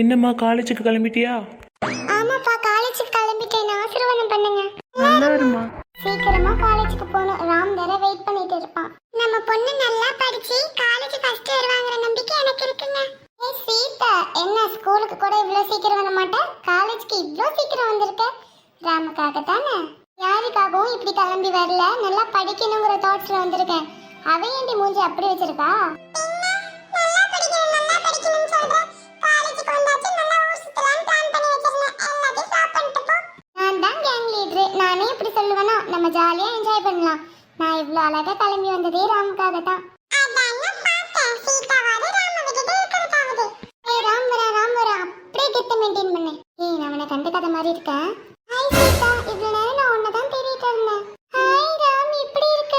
என்னம்மா காலேஜுக்கு கிளம்பிட்டியா? ஆமாப்பா காலேஜுக்கு கிளம்பிட்டேன். ஆசீர்வாதம் பண்ணுங்க. நல்லா இருமா சீக்கிரமா காலேஜுக்கு போகணும். ராம் வேற வெயிட் பண்ணிட்டு இருப்பான். நம்ம பொண்ணு நல்லா படிச்சு காலேஜ் ஃபர்ஸ்ட் இயர் வாங்குற நம்பிக்கை எனக்கு இருக்குங்க. ஏய் சீதா என்ன ஸ்கூலுக்கு கூட இவ்வளவு சீக்கிரம் வர மாட்டேன் காலேஜ்க்கு இவ்வளோ சீக்கிரம் வந்திருக்க? ராமுக்காக தானே யாருக்காகவும் இப்படி கிளம்பி வரல? நல்லா படிக்கணுங்கிற தாட்ஸ்ல வந்திருக்கேன். அவ ஏண்டி மூஞ்சி அப்படி வச்சிருக்கா? இப்படி சொல்லுவேனா நம்ம ஜாலியா என்ஜாய் பண்ணலாம் நான் இவ்ளோ அழகா கிளம்பி வந்ததே ராமுக்காக தான் ராம் வரா, ராம் வரா. அப்படியே கெத்த maintain பண்ணு. ஏய், நான் உன்னை கண்டுக்காத மாதிரி இருக்கேன். சீதா. இவ்வளவு நேரம் நான் உன்னை தான் தேடிட்டு இருந்தேன். Hi, ராம், எப்படி இருக்க?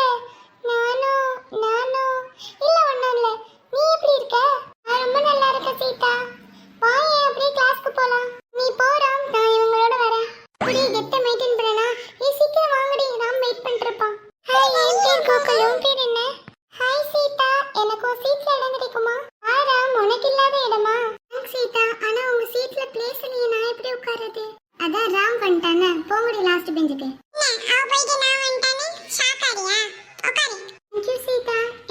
நானும், நானும். இல்ல, ஒண்ணும் இல்ல. நீ எப்படி இருக்க? நான் ரொம்ப நல்லா இருக்கேன், சீதா. வா, ஏன் அப்படியே கிளாஸ்க்கு போலாம் நீ போ ராம் நான் இவங்களோட வரேன் அப்படியே கெட்ட மெயின்டைன் பண்ணனா ஏய் சீக்கிரம் வாங்கடி ராம் வெயிட் பண்ணிட்டு இருப்பான் ஹாய் என் பேர் கோகுல் உன் பேர் என்ன ஹாய் சீதா எனக்கு ஒரு சீட்ல இடம் கிடைக்குமா ஆ ராம் உனக்கு இல்லாத இடமா தேங்க்ஸ் சீதா ஆனா உங்க சீட்ல பிளேஸ் இல்லையே நான் உட்காருது அதான் ராம் பண்ணிட்டானே. போங்கடி லாஸ்ட் பெஞ்சுக்கு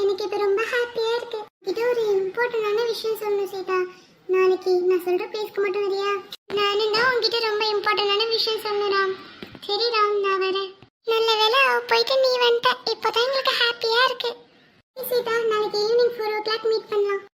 எனக்கு இப்ப ரொம்ப ஹாப்பியா இருக்கு. இது ஒரு இம்பார்ட்டன்டான விஷயம் சொல்லணும் சீதா. நாளைக்கு நான் சொல்ற பிளேஸ்க்கு மட்டும் வரியா? நானும் தான் உங்ககிட்ட ரொம்ப இம்பார்ட்டன்டான விஷயம் சொன்னேன் ராம். சரி ராம் நான் வரேன். நல்ல வேலை போயிட்டு நீ வந்துட்ட. இப்போதான் எங்களுக்கு ஹாப்பியா இருக்கு.